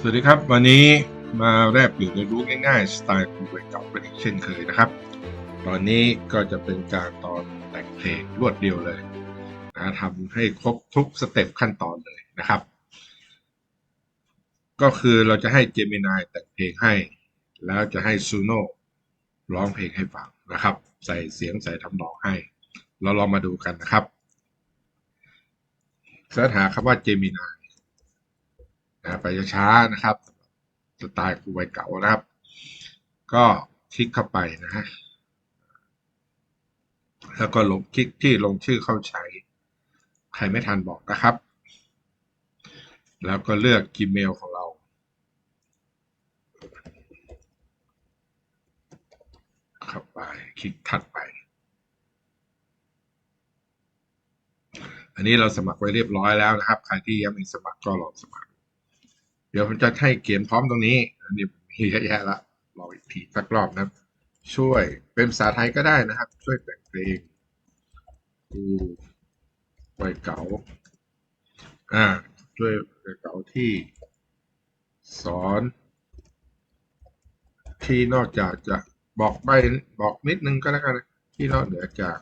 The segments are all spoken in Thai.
สวัสดีครับ วันนี้มาแรบเปลี่ยนเรียนรู้ง่ายๆ สไตล์คูเวเก่าเป็นอีกเช่นเคยนะครับ ตอนนี้ก็จะเป็นการตอนแต่งเพลงรวดเดียวเลยนะทำให้ครบทุกสเต็ปขั้นตอนเลยนะครับ ก็คือเราจะให้เจมินายแต่งเพลงให้ แล้วจะให้ซูโน่ร้องเพลงให้ฟังนะครับ ใส่เสียงใส่ทำนองให้ เราลองมาดูกันนะครับเสิร์ชหาคำว่าเจมินาย นะไปช้านะครับสไตล์ครูวัยเก่านะครับ ก็คลิกเข้าไปนะฮะแล้วก็ลงคลิกที่ลงชื่อเข้าใช้ ใครไม่ทันบอกนะครับ แล้วก็เลือก Gmail ของเรา เข้าไปคลิกถัดไป อันนี้เราสมัครไว้เรียบร้อยแล้วนะครับ ใครที่ยังไม่สมัครก็ลองสมัคร ดี๋ยวผมจะให้เขียนพร้อมตรงนี้อันนี้มีเยอะแยะละรออีกทีสักรอบนะช่วยเป็นภาษาไทยก็ได้นะครับ ช่วยแต่งเพลงกูไวเก๋าอ่าช่วยไวเก๋าที่สอน ที่นอกจากจะบอกใบบอกนิดนึงก็แล้วกันที่นอกเหนือจาก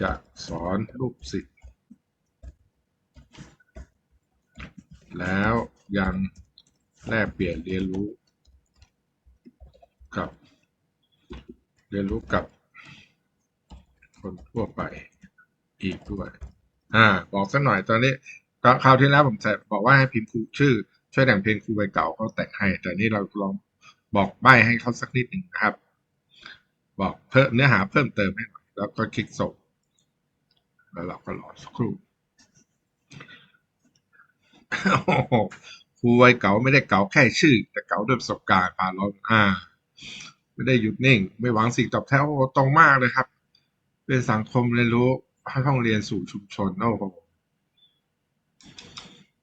จะสอนลูกศิษย์แล้ว ยังแลกเปลี่ยนเรียนรู้กับ เรียนรู้กับ คนทั่วไปอีกด้วย อ่า บอกสักหน่อยตอนนี้คราวที่แล้วผมใส่บอกว่าให้พิมพ์ครูชื่อ ช่วยแต่งเพลงครูใบเก่าเขาแต่งให้ แต่นี่เราลองบอกใบให้เขาสักนิดหนึ่งนะครับ บอกเพิ่มเนื้อหาเพิ่มเติมให้หน่อยแล้วก็คลิกส่งแล้วเราก็รอสักครู่ ครูวัยเก่าไม่ได้เก่าแค่ชื่อ แต่เก่าด้วยประสบการณ์ผ่านร้อนอ่า ไม่ได้หยุดนิ่ง ไม่หวังสิ่งตอบแทนโอ้ตรงมากเลยครับ เป็นสังคมเรียนรู้ให้องเรียนสู่ชุมชนโอ้โห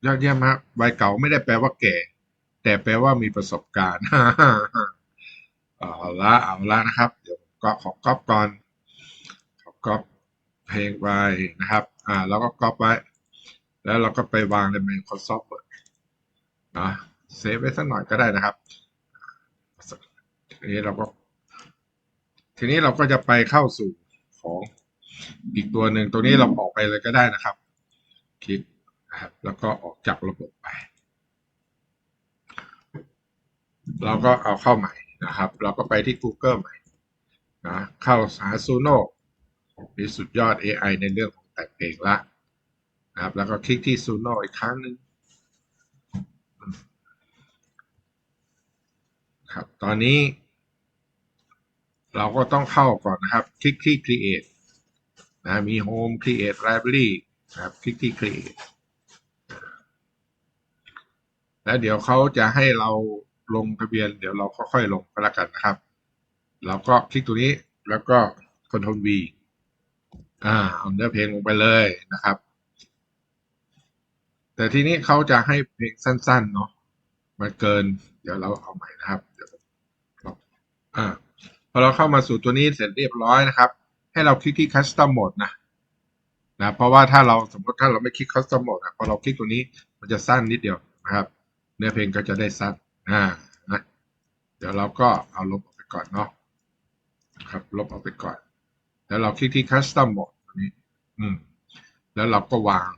ยอดเยี่ยมครับวัยเก่าไม่ได้แปลว่าแก่ แต่แปลว่ามีประสบการณ์เอาละเอาละนะครับ เดี๋ยวก็ขอก๊อปก่อนขอก๊อปเพลงไปนะครับ อ่า แล้วก็ก๊อปไว้ แล้วเราก็ไปวางใน Microsoft Word นะเซฟไว้สักหน่อยก็ได้นะครับ ทีนี้เราก็ ทีนี้เราก็จะไปเข้าสู่ของอีกตัวหนึ่งตัวนี้เราออกไปเลยก็ได้นะครับ คลิกนะครับแล้วก็ออกจากระบบไป เราก็เอาเข้าใหม่นะครับ เราก็ไปที่ Google ใหม่นะเข้าหาซูโน่มีสุดยอด AI ในเรื่องของแต่งเพลงละนะครับ แล้วก็คลิกที่ซูโน่อีกครั้งหนึ่ง ครับ ตอนนี้ เราก็ต้องเข้าก่อนนะครับ คลิกที่ create นะมี home create library นะครับ คลิกที่ create แล้วเดี๋ยวเขาจะให้เราลงทะเบียน เดี๋ยวเราค่อยๆลงก็แล้วกันนะครับ เราก็คลิกตัวนี้แล้วก็ Ctrl V อ่าเอาเนื้อเพลงลงไปเลยนะครับ แต่ทีนี้เขาจะให้เพลงสั้นๆเนาะ มันเกิน เดี๋ยวเราเอาใหม่นะครับเดี๋ยวเราอ่าพอเราเข้ามาสู่ตัวนี้เสร็จเรียบร้อยนะครับ ให้เราคลิกที่ Custom Mode นะนะเพราะว่าถ้าเราสมมติถ้าเราไม่คลิก Custom Mode นะพอเราคลิกตัวนี้มันจะสั้นนิดเดียวนะครับ เนื้อเพลงก็จะได้สั้นอ่านะเดี๋ยวเราก็เอาลบออกไปก่อนเนาะครับ ลบออกไปก่อน แล้วเราคลิกที่ Custom Mode ตัวนี้ อืม แล้วเราก็วาง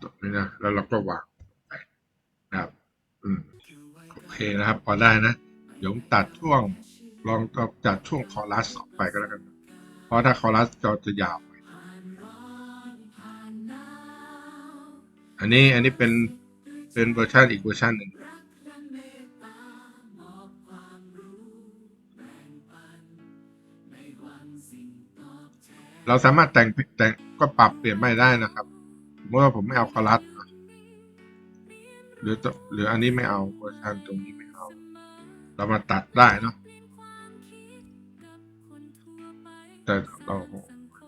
ตรงนี้นะแล้วเราก็วาง ครับ อืมโอเคนะครับ พอได้นะเดี๋ยวตัดช่วงลองตัดช่วงคอรัสออกไปก็แล้วกัน เพราะถ้าคอรัสจะจะยาวไปอันนี้อันนี้เป็นเป็นเวอร์ชันอีกเวอร์ชันหนึ่งเราสามารถแต่งแต่งก็ปรับเปลี่ยนไม่ได้นะครับ เมื่อผมไม่เอาคอรัส หรือตัวหรืออันนี้ไม่เอาเวอร์ชันตรงนี้ไม่เอา เรามาตัดได้เนาะแต่เรา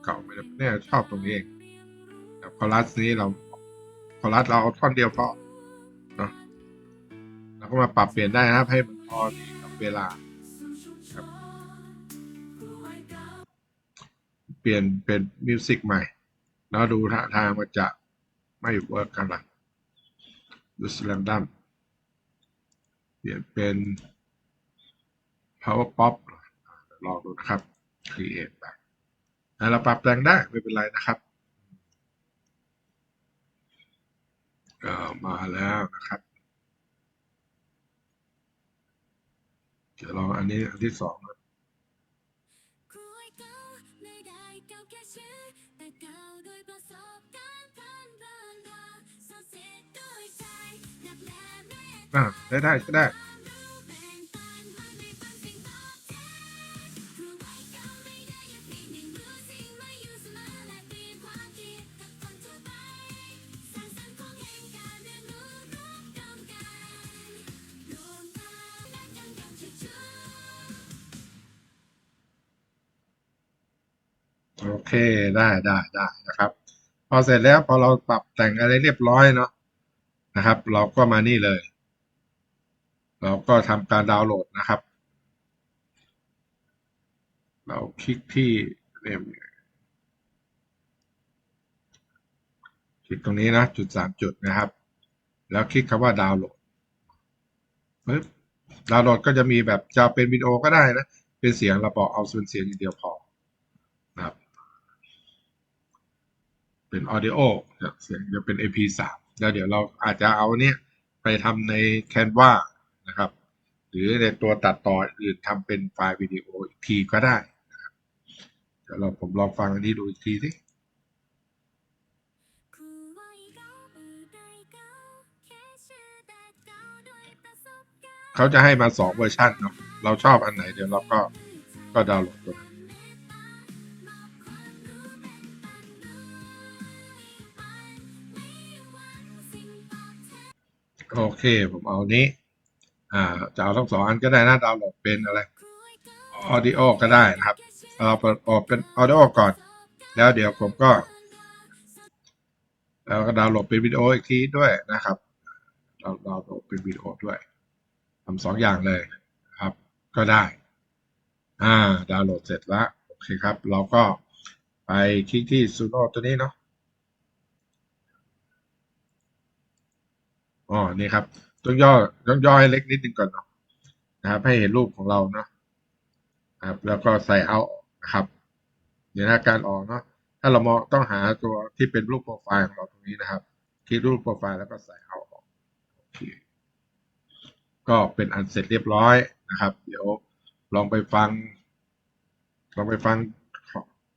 เก่าไม่ได้เนี่ยชอบตรงนี้เองแต่คอรัสนี้เราคอรัสเราเอาท่อนเดียวพอเนาะเราก็มาปรับเปลี่ยนได้นะครับ ให้มันพอดีกับเวลาครับ เปลี่ยนเป็นมิวสิกใหม่แล้วดูท่าทางมันจะไม่เวิร์กกันละ use random เปลี่ยนเป็น power pop เดี๋ยวลองดูนะครับ create ไปอ่าเราปรับแต่งได้ไม่เป็นไรนะครับมาแล้วนะครับเดี๋ยวลองอันนี้อันที่สองนะ อ่าได้ได้ก็ได้ความรู้แบ่งปันมันไม่เป็นสิ่งตอเก่าได้ไม่อยู่เสมอและเปลี่ยนความคิดกับคนทั่วไปสร้างสรรค์ของแห่งการเรียนรู้ร่วมกันรวมกันและยังยังชื่อชื่อโอเคได้ได้ได้นะครับ พอเสร็จแล้วพอเราปรับแต่งอะไรเรียบร้อยเนาะนะครับ เราก็มานี่เลย เราก็ทำการดาวน์โหลดนะครับ เราคลิกที่เนี่ยคลิกตรงนี้นะจุดสามจุดนะครับ แล้วคลิกคำว่าดาวน์โหลดปึ๊บดาวน์โหลดก็จะมีแบบจะเป็นวิดีโอก็ได้นะ เป็นเสียงเราบอกเอาเป็นเสียงอย่างเดียวพอนะครับ เป็น audio เสียงจะเป็น MP3 แล้วเดี๋ยวเราอาจจะเอาเนี้ยไปทำใน Canva นะครับ หรือในตัวตัดต่ออื่นทำเป็นไฟล์วิดีโออีกทีก็ได้นะครับเดี๋ยวเราผมลองฟังอันนี้ดูอีกทีสิเก่าไม่ได้เก่าแค่ชื่อแต่เก่าด้วยประสบการณ์เขาจะให้มาสองเวอร์ชันเนาะเราชอบอันไหนเดี๋ยวเราก็ก็ดาวน์โหลดตัวนั้นโอเค ผมเอานี้ อ่าจะเอาทั้งสองอันก็ได้นะดาวน์โหลดเป็นอะไร audio ก็ได้นะครับเอาเปิดออกเป็น audio ก่อน แล้วเดี๋ยวผมก็แล้วก็ดาวน์โหลดเป็นวิดีโออีกทีด้วยนะครับเราดาวน์โหลดเป็นวิดีโอด้วยทำสองอย่างเลยครับ ก็ได้ อ่า ดาวน์โหลดเสร็จแล้วโอเคครับ เราก็ไปคลิกที่ sudo ตัวนี้เนาะอ๋อนี่ครับ ต้องย่อต้องย่อให้เล็กนิดนึงก่อนเนาะนะครับ ให้เห็นรูปของเราเนาะครับ แล้วก็ใส่เอานะครับเดี๋ยวนะการออกเนาะถ้าเรามองต้องหาตัวที่เป็นรูปโปรไฟล์ของเราตรงนี้นะครับ คลิกรูปโปรไฟล์แล้วก็ใส่เอาออกโอเคก็เป็นอันเสร็จเรียบร้อยนะครับ เดี๋ยวลองไปฟัง ลองไปฟัง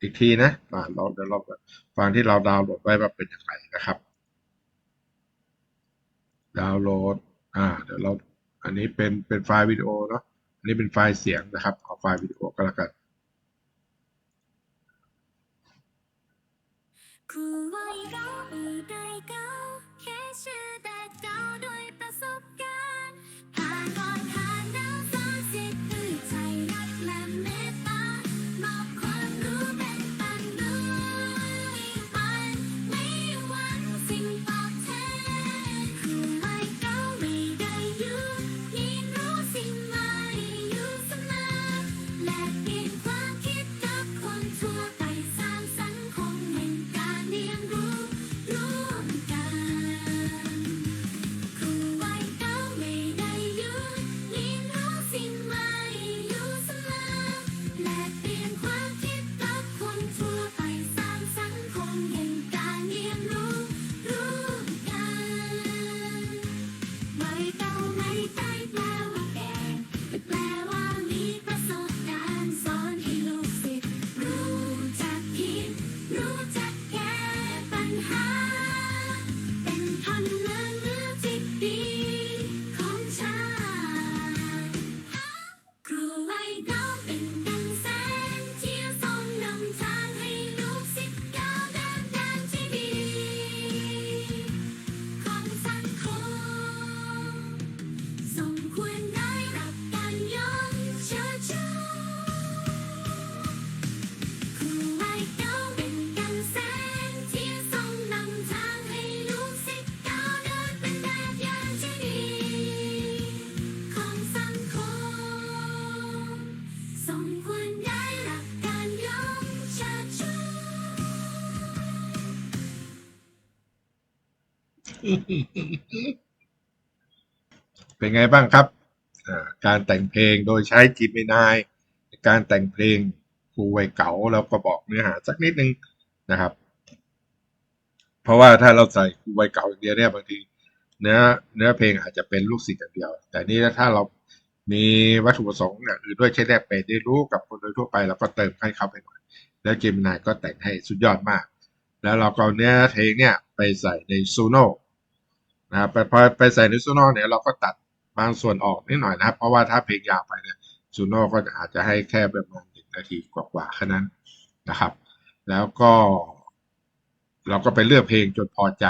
อีกทีนะอ่าเราเดี๋ยวเราฟังที่เราดาวน์โหลดไว้ว่าเป็นอย่างไรนะครับ ดาวน์โหลด อ่าเดี๋ยวเราอันนี้เป็นเป็นไฟล์วิดีโอเนาะอันนี้เป็นไฟล์เสียงนะครับเอาไฟล์วิดีโอก็แล้วกันคุยเก่าไม่ได้เก่าแค่ชื่อแต่เจ้าด้วย เป็นไงบ้างครับ การแต่งเพลงโดยใช้ Gemini การแต่งเพลงครูวัยเก๋าแล้วก็บอกเนื้อหาสักนิดนึงนะครับ เพราะว่าถ้าเราใส่ครูวัยเก่าอย่างเดียวเนี่ยบางทีเนื้อเนื้อเพลงอาจจะเป็นลูกศิษย์อย่างเดียว แต่นี่ถ้าเรามีวัตถุประสงค์อย่างอื่นด้วยเช่นแลกเปลี่ยนได้รู้กับคนโดยทั่วไปเราก็เติมให้เข้าไปหน่อย แล้วเจมินายก็แต่งให้สุดยอดมาก แล้วเราก็เอาเนื้อเพลงเนี่ยไปใส่ในซูโน่ นะครับไปพอไปใส่ในซูโน่เนี่ยเราก็ตัดบางส่วนออกนิดหน่อยนะครับ เพราะว่าถ้าเพลงยาวไปเนี่ยซูโน่ก็อาจจะให้แค่ประมาณหนึ่งนาทีกว่าๆแค่นั้นนะครับ แล้วก็ เราก็ไปเลือกเพลงจนพอใจ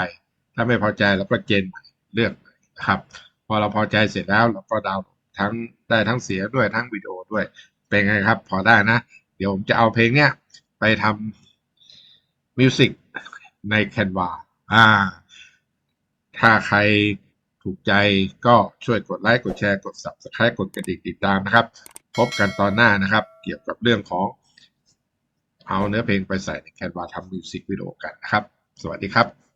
ถ้าไม่พอใจเราก็เจนใหม่เลือกนะครับ พอเราพอใจเสร็จแล้วเราก็ดาวน์ทั้งได้ทั้งเสียงด้วยทั้งวิดีโอด้วยเป็นไงครับ พอได้นะ เดี๋ยวผมจะเอาเพลงเนี้ยไปทำมิวสิกใน Canva อ่า ถ้าใครถูกใจก็ช่วยกดไลค์กดแชร์กด Subscribe กดกระดิ่งติดตามนะครับ พบกันตอนหน้านะครับ เกี่ยวกับเรื่องของเอาเนื้อเพลงไปใส่ในแคนวาทำมิวสิกวิดีโอกันนะครับ สวัสดีครับ